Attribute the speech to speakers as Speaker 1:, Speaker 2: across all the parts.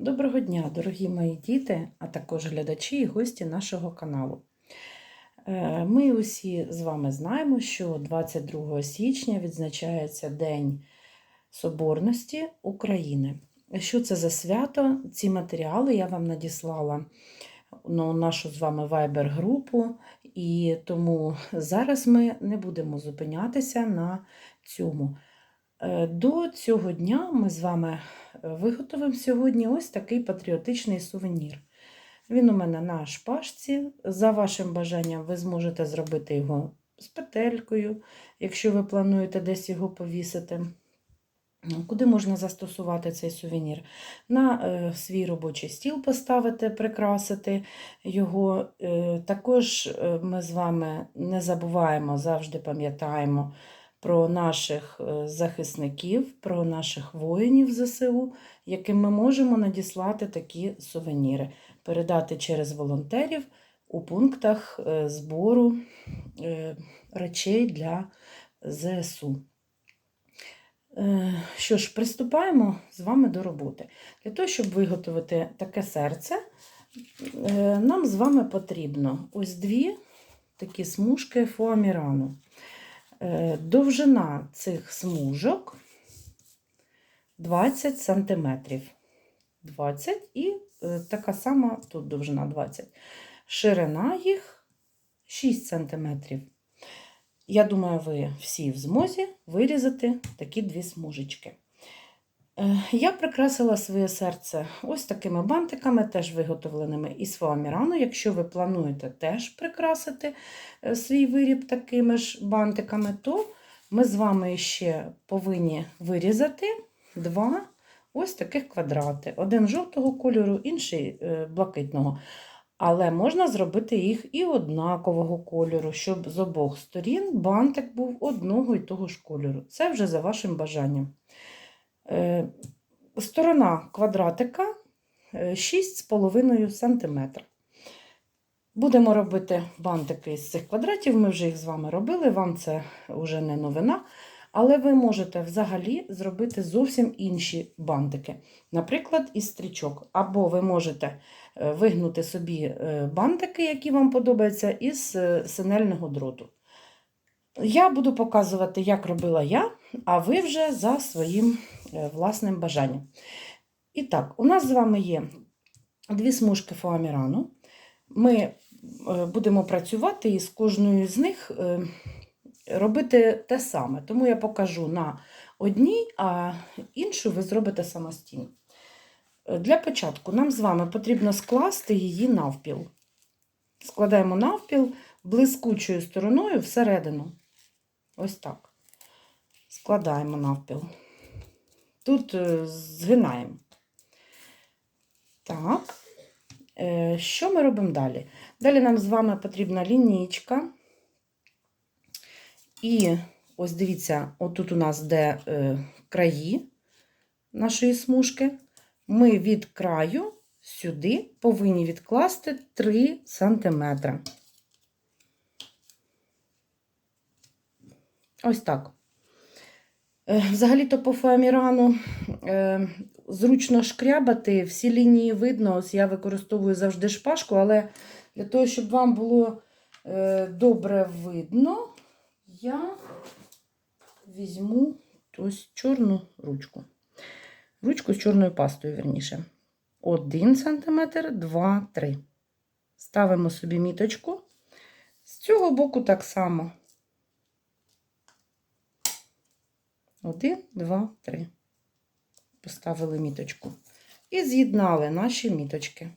Speaker 1: Доброго дня, дорогі мої діти, а також глядачі і гості нашого каналу. Е, Ми усі з вами знаємо, що 22 січня відзначається День Соборності України. Що це за свято? Ці матеріали я вам надіслала на нашу з вами Viber-групу, і тому зараз ми не будемо зупинятися на цьому. Е, До цього дня ми з вами виготовимо сьогодні ось такий патріотичний сувенір. Він у мене на шпажці. За вашим бажанням, ви зможете зробити його з петелькою, якщо ви плануєте десь його повісити. Куди можна застосувати цей сувенір? На е, свій робочий стіл поставити, прикрасити його. Е, також е, ми з вами не забуваємо, завжди пам'ятаємо про наших е, захисників, про наших воїнів ЗСУ, яким ми можемо надіслати такі сувеніри, передати через волонтерів у пунктах е, збору е, речей для ЗСУ. Що ж, приступаємо з вами до роботи. Для того, щоб виготовити таке серце, нам з вами потрібно ось дві такі смужки фуамірану. Е, Довжина цих смужок 20 см. 20 і е, така сама тут довжина 20 Ширина їх 6 см. Я думаю, ви всі в змозі вирізати такі дві смужечки. Е, Я прикрасила своє серце ось такими бантиками, теж виготовленими із фоамірану. Якщо ви плануєте теж прикрасити е, свій виріб такими ж бантиками, то ми з вами ще повинні вирізати два ось таких квадрати. Один жовтого кольору, інший е, блакитного. Але можна зробити їх і однакового кольору, щоб з обох сторін бантик був одного і того ж кольору. Це вже за вашим бажанням. Е, Сторона квадратика е, 6,5 см. Будемо робити бантики з цих квадратів, ми вже їх з вами робили, вам це вже не новина. Але ви можете взагалі зробити зовсім інші бантики. Наприклад, із стрічок. Або ви можете е, вигнути собі е, бантики, які вам подобаються, із е, синельного дроту. Я буду показувати, як робила я, а ви вже за своїм е, власним бажанням. І так, у нас з вами є дві смужки фоамірану. Ми е, будемо працювати і з кожною з них е, робити те саме. Тому я покажу на одній, а іншу ви зробите самостійно. Е, Для початку нам з вами потрібно скласти її навпіл. Складаємо навпіл блискучою стороною всередину. Ось так. Складаємо навпіл. Тут е, згинаємо. Так. Е, Що ми робимо далі? Далі нам з вами потрібна лінійка. І ось дивіться, отут у нас де е, краї нашої смужки. Ми від краю сюди повинні відкласти 3 см. Ось так. Е, Взагалі-то по фоамірану е, зручно шкрябати, всі лінії видно. Ось я використовую завжди шпажку, але для того, щоб вам було е, добре видно, я візьму ось чорну ручку. Ручку з чорною пастою, верніше. 1 см, 2, 3. Ставимо собі міточку. З цього боку так само. 1, 2, 3. Поставили міточку. І з'єднали наші міточки.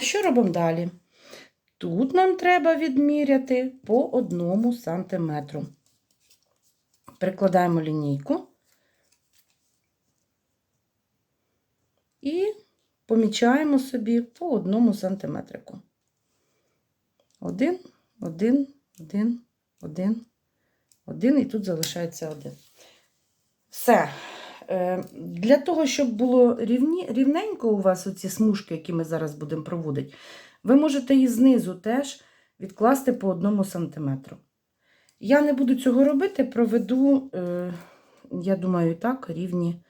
Speaker 1: Що робимо далі? Тут нам треба відміряти по одному сантиметру. Прикладаємо лінійку і помічаємо собі по одному сантиметрику. Один, один, один, один, один, і тут залишається один. Все. Е, Для того, щоб було рівні, рівненько у вас оці смужки, які ми зараз будемо проводити, ви можете і знизу теж відкласти по одному сантиметру. Я не буду цього робити, проведу е, я думаю, так рівні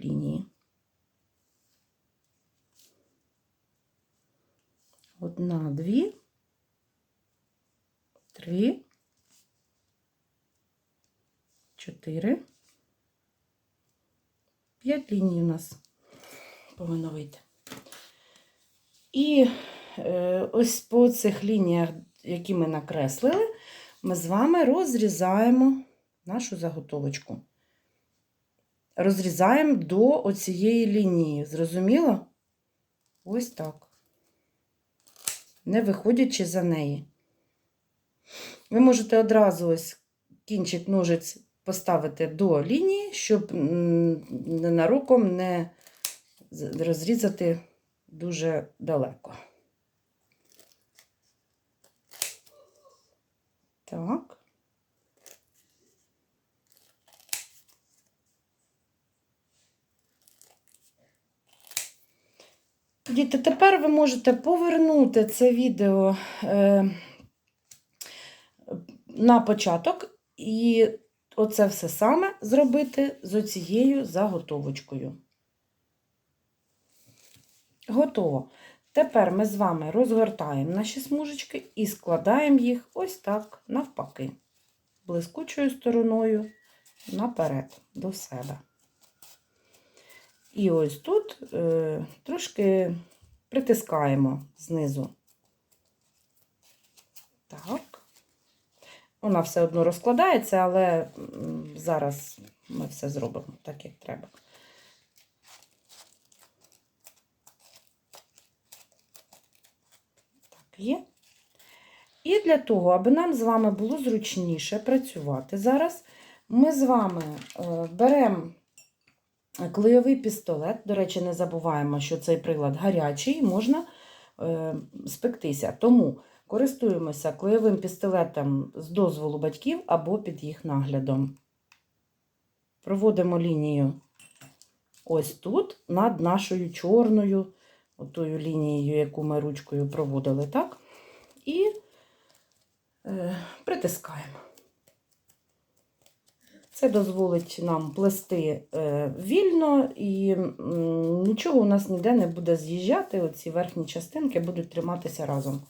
Speaker 1: лінії. Одна, дві, три, чотири, п'ять ліній у нас повинно вийти. І е, ось по цих лініях, які ми накреслили, ми з вами розрізаємо нашу заготовочку. Розрізаємо до оцієї лінії. Зрозуміло? Ось так. Не виходячи за неї. Ви можете одразу ось кінчик ножиць поставити до лінії, щоб ненароком не розрізати дуже далеко. Так. Діти, тепер ви можете повернути це відео е, на початок і оце все саме зробити з оцією заготовочкою. Готово. Тепер ми з вами розгортаємо наші смужечки і складаємо їх ось так навпаки, блискучою стороною наперед до себе. І ось тут е, трошки притискаємо знизу. Так. Вона все одно розкладається, але зараз ми все зробимо так, як треба. Так, є. І для того, аби нам з вами було зручніше працювати зараз, ми з вами е, беремо клейовий пістолет. До речі, не забуваємо, що цей прилад гарячий, можна е, спектися. Тому користуємося клеєвим пістолетом з дозволу батьків або під їх наглядом. Проводимо лінію ось тут, над нашою чорною, отою лінією, яку ми ручкою проводили, так? І е, притискаємо. Це дозволить нам плести е, вільно і нічого у нас ніде не буде з'їжджати. Оці верхні частинки будуть триматися разом.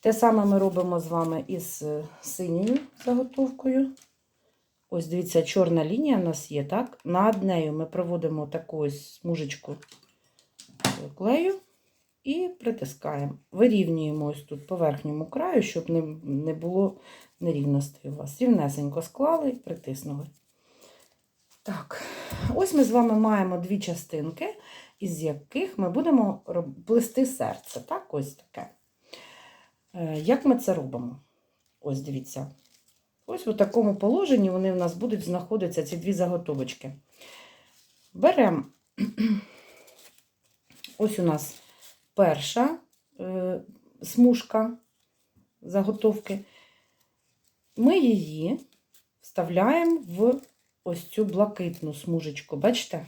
Speaker 1: Те саме ми робимо з вами із е, синьою заготовкою. Ось дивіться, чорна лінія у нас є, так? Над нею ми проводимо таку ось смужечку клею і притискаємо. Вирівнюємо ось тут по верхньому краю, щоб не, було нерівностей у вас. Рівнесенько склали і притиснули. Так, ось ми з вами маємо дві частинки, із яких ми будемо плести серце. Так, ось таке. Е, Як ми це робимо? Ось дивіться. Ось у такому положенні вони в нас будуть знаходитися, ці дві заготовочки. Беремо, ось у нас перша е, смужка заготовки. Ми її вставляємо в ось цю блакитну смужечку. Бачите?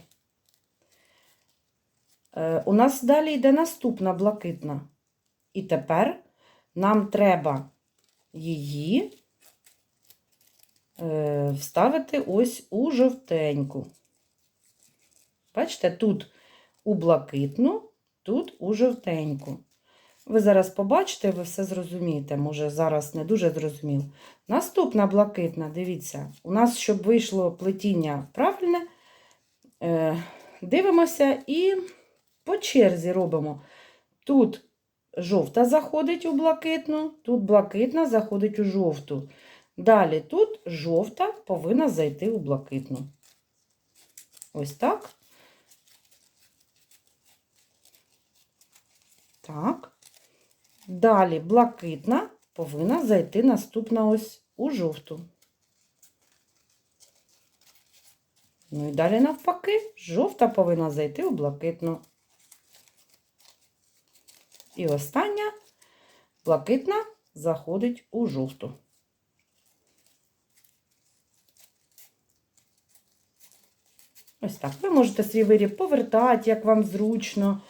Speaker 1: Е, у нас далі йде наступна блакитна. І тепер нам треба її е, вставити ось у жовтеньку. Бачите, тут у блакитну, тут у жовтеньку. Ви зараз побачите, ви все зрозумієте. Може, зараз не дуже зрозуміло. Наступна блакитна, дивіться, у нас, щоб вийшло плетіння правильне, е, дивимося і по черзі робимо. Тут жовта заходить у блакитну, тут блакитна заходить у жовту. Далі тут жовта повинна зайти у блакитну. Ось так. Так. Далі блакитна повинна зайти наступна ось у жовту. Ну і далі навпаки, жовта повинна зайти у блакитну. І остання блакитна заходить у жовту. Ось так. Ви можете свій виріб повертати, як вам зручно,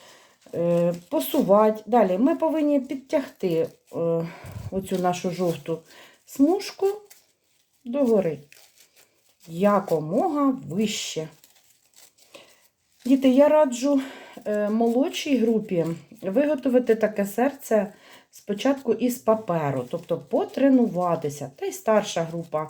Speaker 1: е, посувати. Далі ми повинні підтягти е, оцю нашу жовту смужку догори. якомога вище. Діти, я раджу молодшій групі виготовити таке серце спочатку із паперу, тобто потренуватися. Та й старша група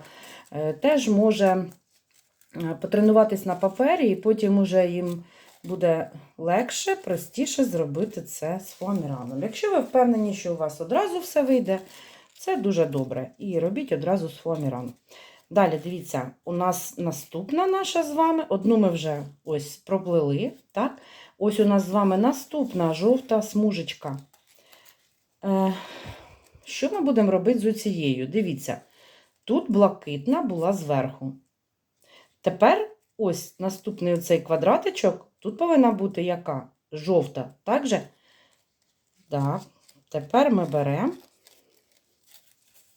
Speaker 1: е, теж може е, потренуватись на папері, і потім уже їм буде легше, простіше зробити це з фоаміраном. Якщо ви впевнені, що у вас одразу все вийде, це дуже добре. І робіть одразу з фоаміраном. Далі, дивіться, у нас наступна наша з вами. Одну ми вже ось проплили. так? Ось у нас з вами наступна жовта смужечка. Е, що ми будемо робити з оцією? Дивіться, тут блакитна була зверху. Тепер ось наступний оцей квадратичок, тут повинна бути яка? Жовта. Так же? Так. Тепер ми беремо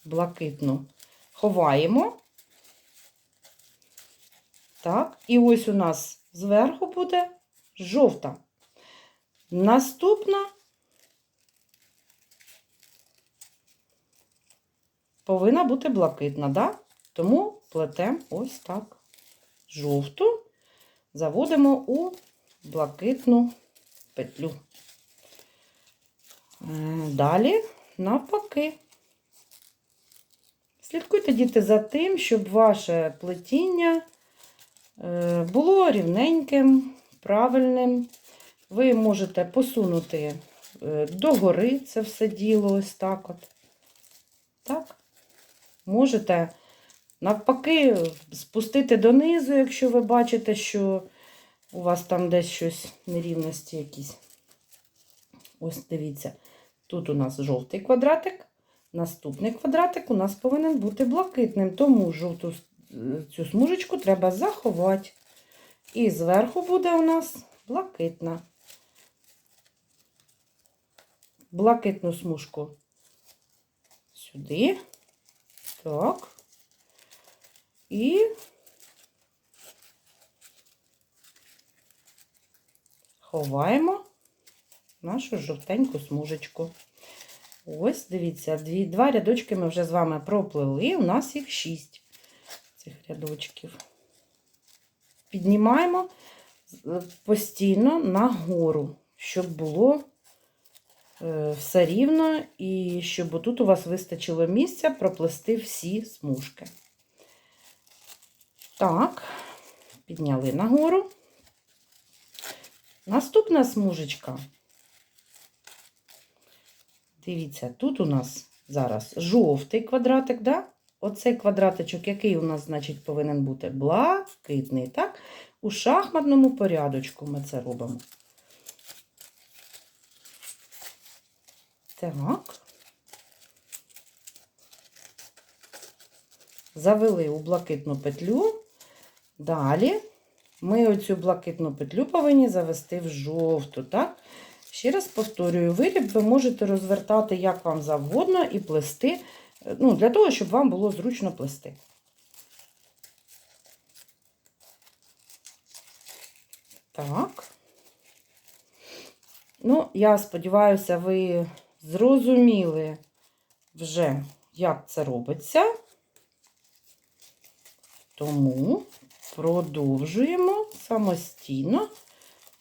Speaker 1: блакитну, ховаємо. Так, і ось у нас зверху буде жовта. Наступна повинна бути блакитна, да? тому плетемо ось так. Жовту заводимо у блакитну петлю. Е, Далі навпаки. Слідкуйте, діти, за тим, щоб ваше плетіння е, було рівненьким, правильним. Ви можете посунути е, догори це все діло, ось так от. Так. Можете навпаки спустити донизу, якщо ви бачите, що у вас там десь щось нерівності якісь. Ось дивіться, тут у нас жовтий квадратик. Наступний квадратик у нас повинен бути блакитним, тому жовту цю смужечку треба заховати. І зверху буде у нас блакитна. Блакитну смужку сюди. Так. І ховаємо нашу жовтеньку смужечку. Ось, дивіться, дві, два рядочки ми вже з вами проплели. У нас їх шість цих рядочків. Піднімаємо постійно нагору, щоб було е, все рівно і щоб тут у вас вистачило місця проплести всі смужки. Так, підняли нагору. Наступна смужечка. Дивіться, тут у нас зараз жовтий квадратик, да? Оцей квадратичок, який у нас, значить, повинен бути блакитний, так? У шахматному порядочку ми це робимо. Так. Завели у блакитну петлю. Далі ми оцю блакитну петлю повинні завести в жовту, так? Ще раз повторюю, виріб ви можете розвертати як вам завгодно і плести, ну, для того, щоб вам було зручно плести. Так. Ну, я сподіваюся, ви зрозуміли вже, як це робиться. Тому продовжуємо самостійно.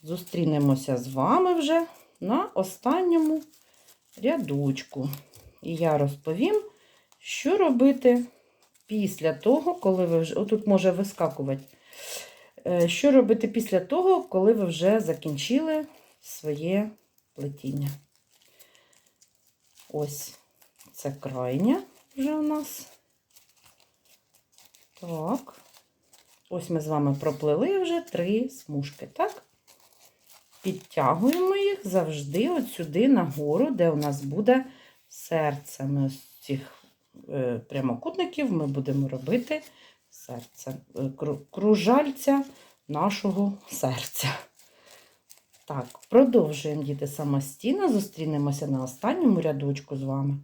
Speaker 1: Зустрінемося з вами вже на останньому рядочку. І я розповім, що робити після того, коли ви вже. Отут може вискакувати. Е, Що робити після того, коли ви вже закінчили своє плетіння? Ось це крайня вже у нас. Так. Ось ми з вами проплели вже три смужки, так? Підтягуємо їх завжди от сюди нагору, де у нас буде серце. Ми з цих прямокутників ми будемо робити серце, е, кружальця нашого серця. Так, продовжуємо діти самостійно. Зустрінемося на останньому рядочку з вами.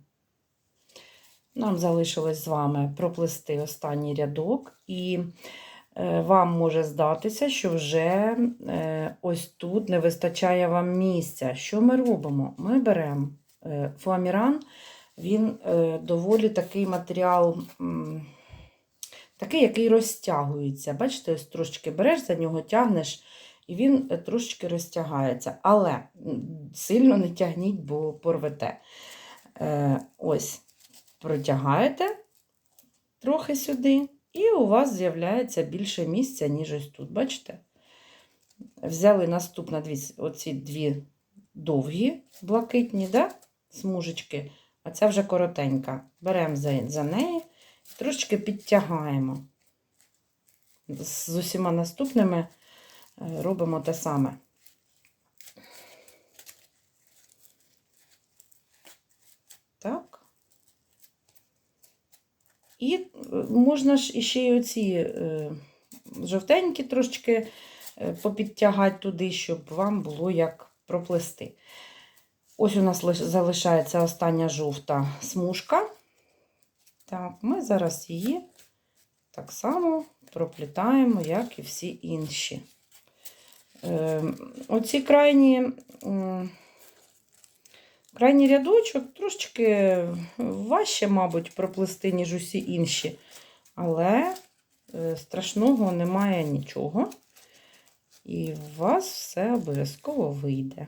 Speaker 1: Нам залишилось з вами проплести останній рядок, і е, вам може здатися, що вже е, ось тут не вистачає вам місця. Що ми робимо? Ми беремо е, фоаміран, він е, доволі такий матеріал такий, який розтягується. Бачите, ось трошечки береш за нього, тягнеш, і він е, трошечки розтягається. Але сильно не тягніть, бо порвете. Е, ось, протягаєте трохи сюди, і у вас з'являється більше місця, ніж ось тут. Бачите? Взяли наступно дві, оці дві довгі, блакитні, да? смужечки, а ця вже коротенька. Беремо за, за неї, трошечки підтягаємо. З, усіма наступними е, робимо те саме. Так. І е, можна ж іще й оці е, жовтенькі трошечки попідтягати туди, щоб вам було як проплести. Ось у нас залишається остання жовта смужка. Так, ми зараз її так само проплітаємо, як і всі інші. Е, оці крайні, м, крайній рядочок трошечки важче, мабуть, проплести, ніж усі інші. Але е, страшного немає нічого. І у вас все обов'язково вийде.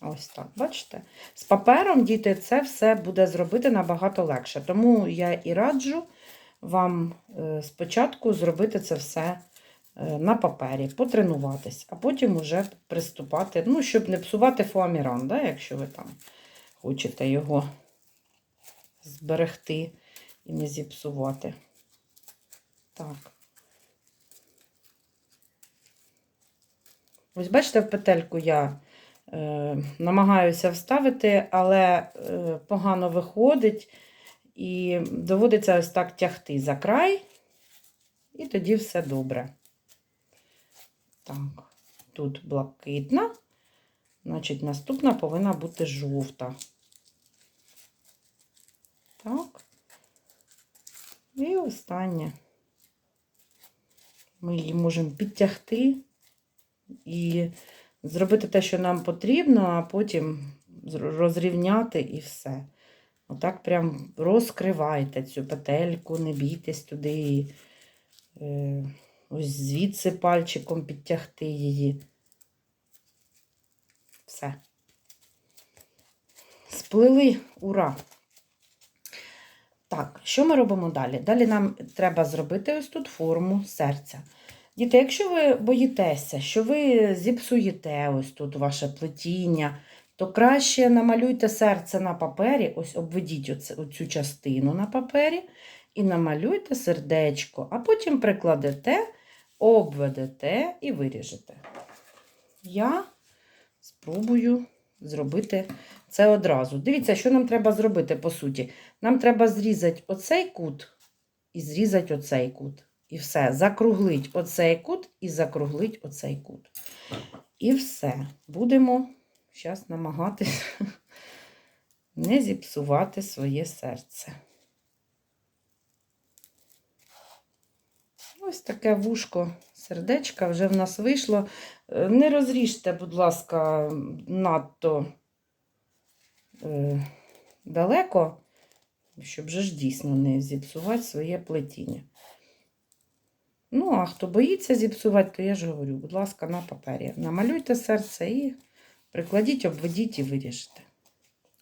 Speaker 1: Ось так, бачите? З папером, діти, це все буде зробити набагато легше. Тому я і раджу вам е, спочатку зробити це все е, на папері, потренуватись, а потім уже приступати, ну, щоб не псувати фоаміран, да, якщо ви там хочете його зберегти і не зіпсувати. Так. Ось бачите, в петельку я намагаюся вставити, але е, погано виходить. І доводиться ось так тягти за край, і тоді все добре. Так, тут блакитна, значить, наступна повинна бути жовта. Так. І останнє. Ми її можемо підтягти і зробити те, що нам потрібно, а потім розрівняти і все. Отак прям розкривайте цю петельку, не бійтесь туди. Е, ось звідси пальчиком підтягти її. Все. Сплили, ура! Так, що ми робимо далі? Далі нам треба зробити ось тут форму серця. Діти, якщо ви боїтеся, що ви зіпсуєте ось тут ваше плетіння, то краще намалюйте серце на папері, ось обведіть оце, оцю частину на папері і намалюйте сердечко, а потім прикладете, обведете і виріжете. Я спробую зробити це одразу. Дивіться, що нам треба зробити, по суті. Нам треба зрізати оцей кут і зрізати оцей кут. І все. Закруглить оцей кут і закруглить оцей кут. І все. Будемо зараз намагатися не зіпсувати своє серце. Ось таке вушко сердечка вже в нас вийшло. Е, Не розріжте, будь ласка, надто е, далеко, щоб же ж дійсно не зіпсувати своє плетіння. Ну, а хто боїться зіпсувати, то я ж говорю, будь ласка, на папері. Намалюйте серце і прикладіть, обведіть і виріжте.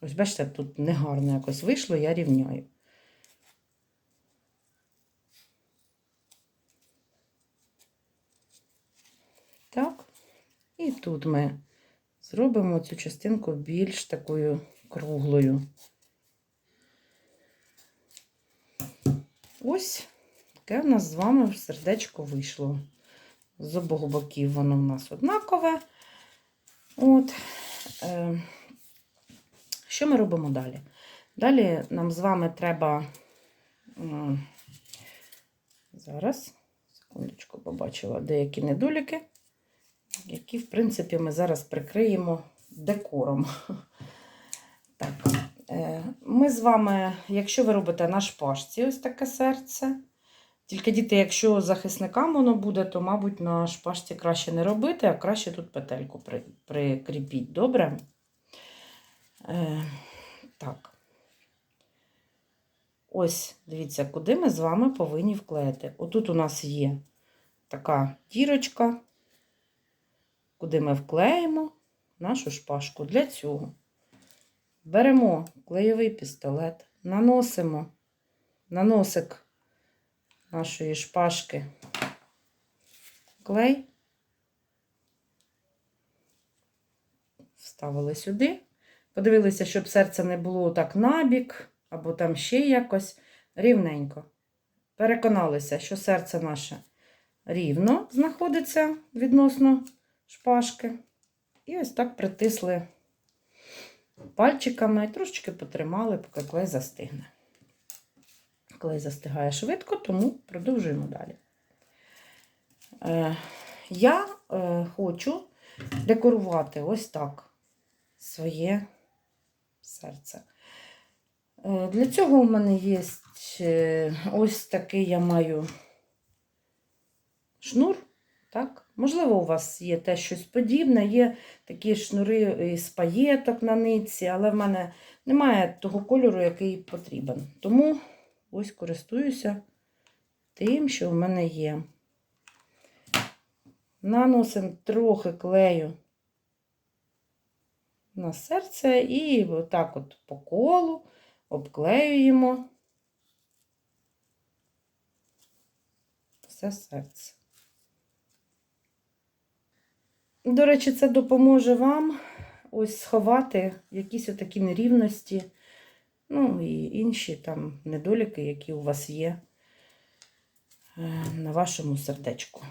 Speaker 1: Ось бачите, тут негарно якось вийшло, я рівняю. Так. І тут ми зробимо цю частинку більш такою круглою. Ось таке в нас з вами сердечко вийшло. З обох боків воно в нас однакове. От. Е, що ми робимо далі? Далі нам з вами треба. Зараз, секундочку, побачила деякі недоліки, які, в принципі, ми зараз прикриємо декором. Так, е, ми з вами, якщо ви робите на шпажці ось таке серце, тільки діти, якщо захисникам воно буде, то, мабуть, на шпажці краще не робити, а краще тут петельку при, прикріпіть. Добре? Е, так. ось, дивіться, куди ми з вами повинні вклеїти. Отут у нас є така дірочка, куди ми вклеїмо нашу шпажку. Для цього беремо клеєвий пістолет, наносимо на носик нашої шпажки клей, вставили сюди, подивилися, щоб серце не було так набік, або там ще якось рівненько. Переконалися, що серце наше рівно знаходиться відносно шпажки. І ось так притисли пальчиками, трошечки потримали, поки клей застигне. Клей застигає швидко, тому продовжуємо далі. Е, я е, хочу декорувати ось так своє серце. Е, для цього у мене є ось такий я маю шнур. Так? Можливо, у вас є те щось подібне, є такі шнури із паєток на нитці, але в мене немає того кольору, який потрібен. Тому ось користуюся тим, що в мене є. Наносимо трохи клею на серце і отак от по колу обклеюємо все серце. До речі, це допоможе вам ось сховати якісь отакі нерівності, ну і інші там недоліки, які у вас є е, на вашому сердечку.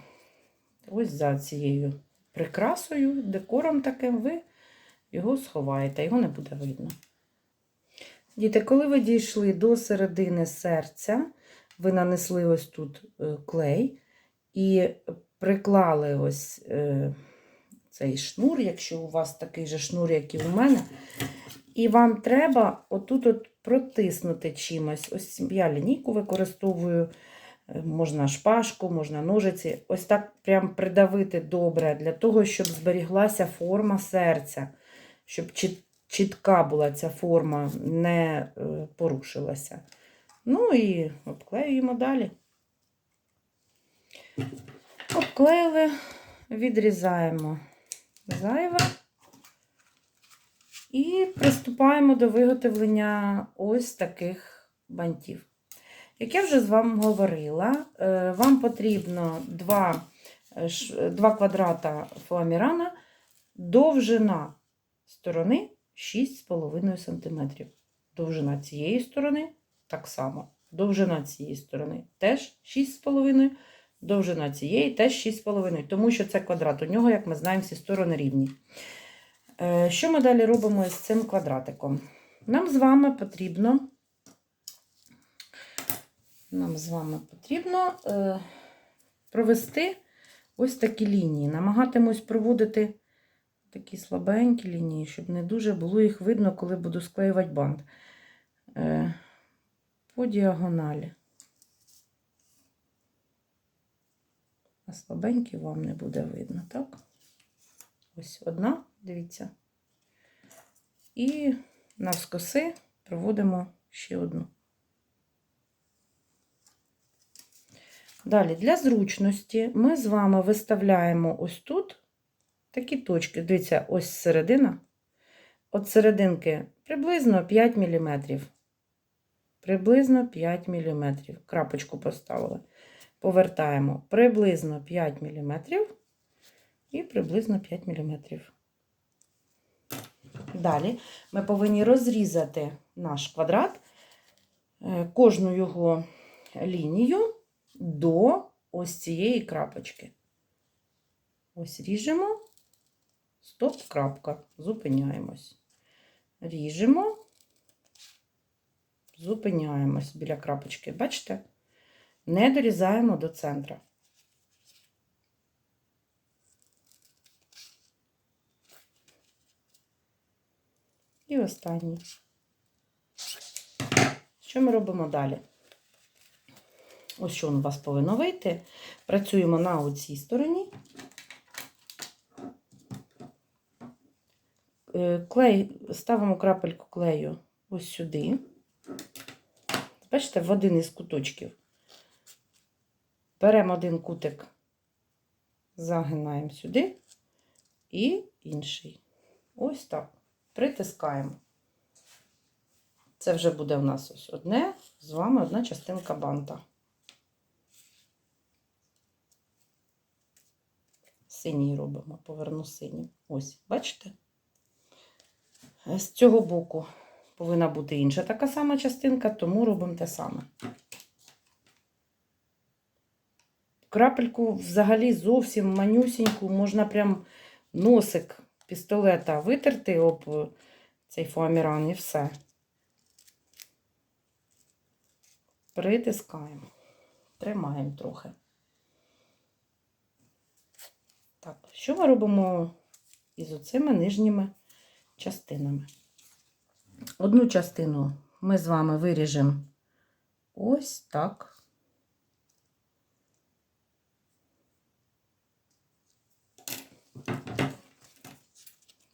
Speaker 1: Ось за цією прикрасою, декором таким, ви його сховаєте, його не буде видно. Діти, коли ви дійшли до середини серця, ви нанесли ось тут е, клей і приклали ось е, цей шнур, якщо у вас такий же шнур, як і у мене. І вам треба отут от протиснути чимось. Ось я лінійку використовую, е, можна шпажку, можна ножиці. Ось так прям придавити добре, для того, щоб зберіглася форма серця, щоб чітка була ця форма, не е, порушилася. Ну і обклеюємо далі. Обклеїли, відрізаємо зайве. І приступаємо до виготовлення ось таких бантів. Як я вже з вами говорила, е, вам потрібно 2, е, 2 квадрата фоамірана, довжина сторони 6,5 см. Довжина цієї сторони так само. Довжина цієї сторони теж 6,5 довжина цієї теж 6,5, тому що це квадрат. У нього, як ми знаємо, всі сторони рівні. Е, Що ми далі робимо з цим квадратиком? Нам з вами потрібно, нам з вами потрібно е, провести ось такі лінії. Намагатимусь проводити такі слабенькі лінії, щоб не дуже було їх видно, коли буду склеювати бант. Е, По діагоналі. А слабенькі вам не буде видно, так? Ось одна, дивіться. І навскоси проводимо ще одну. Далі, для зручності ми з вами виставляємо ось тут такі точки. Дивіться, ось середина. От серединки приблизно 5 мм. Приблизно 5 мм. Крапочку поставили повертаємо приблизно 5 мм і приблизно 5 мм. Далі ми повинні розрізати наш квадрат, е, кожну його лінію до ось цієї крапочки. Ось ріжемо, стоп, крапка, зупиняємось. Ріжемо, зупиняємось біля крапочки. Бачите? Не дорізаємо до центра. І останній. Що ми робимо далі? Ось що у вас повинно вийти. Працюємо на оцій стороні. Е, Клей, ставимо крапельку клею ось сюди. Бачите, в один із куточків. Беремо один кутик, загинаємо сюди і інший. Ось так. Притискаємо. Це вже буде у нас ось одне, з вами одна частинка банта. Синій робимо, поверну синій. Ось, бачите? З цього боку повинна бути інша така сама частинка, тому робимо те саме. Крапельку взагалі зовсім манюсіньку, можна прям носик пістолета витерти об цей фоаміран і все. Притискаємо, тримаємо трохи. Так, що ми робимо із оцими нижніми частинами? Одну частину ми з вами виріжемо ось так.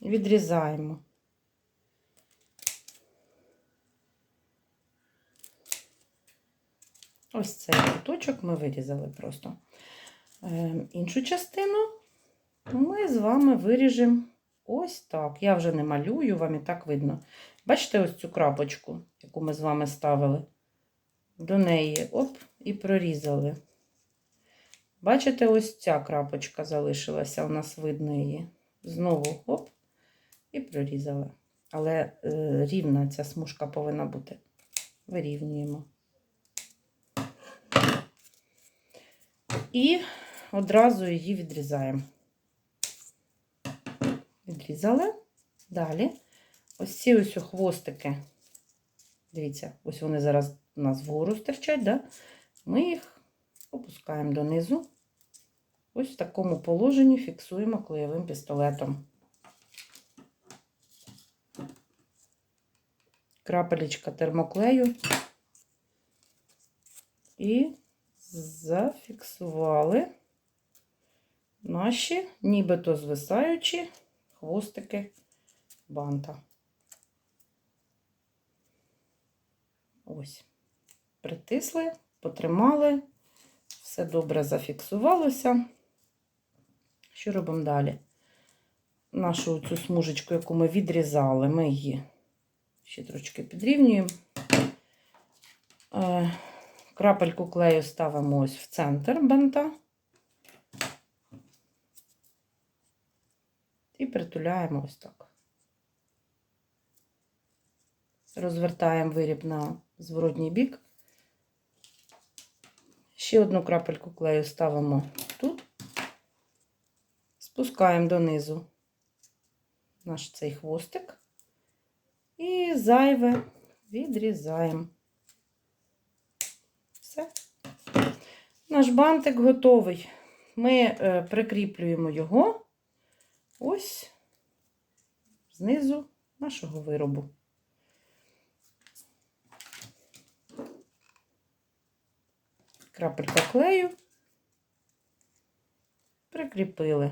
Speaker 1: Відрізаємо. Ось цей куточок ми вирізали просто. Е, іншу частину ми з вами виріжемо ось так. Я вже не малюю, вам і так видно. Бачите ось цю крапочку, яку ми з вами ставили? До неї оп, і прорізали. Бачите, ось ця крапочка залишилася, у нас видно її. Знову оп, і прорізали. Але е, рівна ця смужка повинна бути. Вирівнюємо. І одразу її відрізаємо. Відрізали. Далі. Ось ці ось хвостики. Дивіться, ось вони зараз у нас вгору стирчать, да? ми їх опускаємо донизу. Ось в такому положенні фіксуємо клеєвим пістолетом. Крапелечка термоклею і зафіксували наші, нібито звисаючі хвостики банта. Ось, притисли, потримали, все добре зафіксувалося. Що робимо далі? Нашу цю смужечку, яку ми відрізали, ми її ще трошки підрівнюємо. Е, Крапельку клею ставимо ось в центр банта і притуляємо ось так. Розвертаємо виріб на зворотній бік. Ще одну крапельку клею ставимо тут, спускаємо донизу наш цей хвостик і зайве відрізаємо. Все. Наш бантик готовий. Ми е, прикріплюємо його ось знизу нашого виробу. Крапелька клею, прикріпили,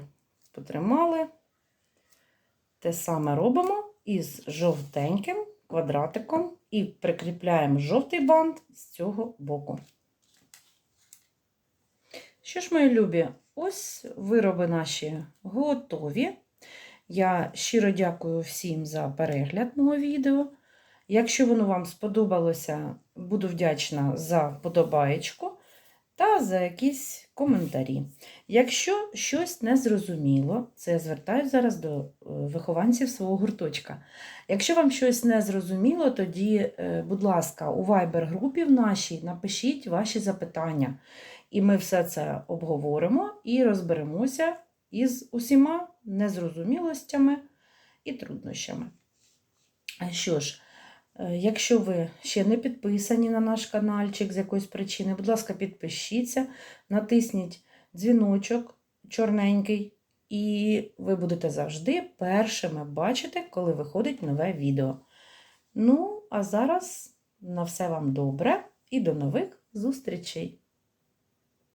Speaker 1: потримали. Те саме робимо із жовтеньким квадратиком і прикріпляємо жовтий бант з цього боку. Що ж, мої любі, ось вироби наші готові. Я щиро дякую всім за перегляд мого відео. Якщо воно вам сподобалося, буду вдячна за вподобаєчку та за якісь коментарі. Якщо щось не зрозуміло, це я звертаюся зараз до е, вихованців свого гурточка. Якщо вам щось не зрозуміло, тоді, е, будь ласка, у Viber-групі в нашій напишіть ваші запитання. І ми все це обговоримо і розберемося із усіма незрозумілостями і труднощами. Що ж, якщо ви ще не підписані на наш каналчик з якоїсь причини, будь ласка, підпишіться, натисніть дзвіночок чорненький, і ви будете завжди першими бачити, коли виходить нове відео. Ну, а зараз на все вам добре і до нових зустрічей!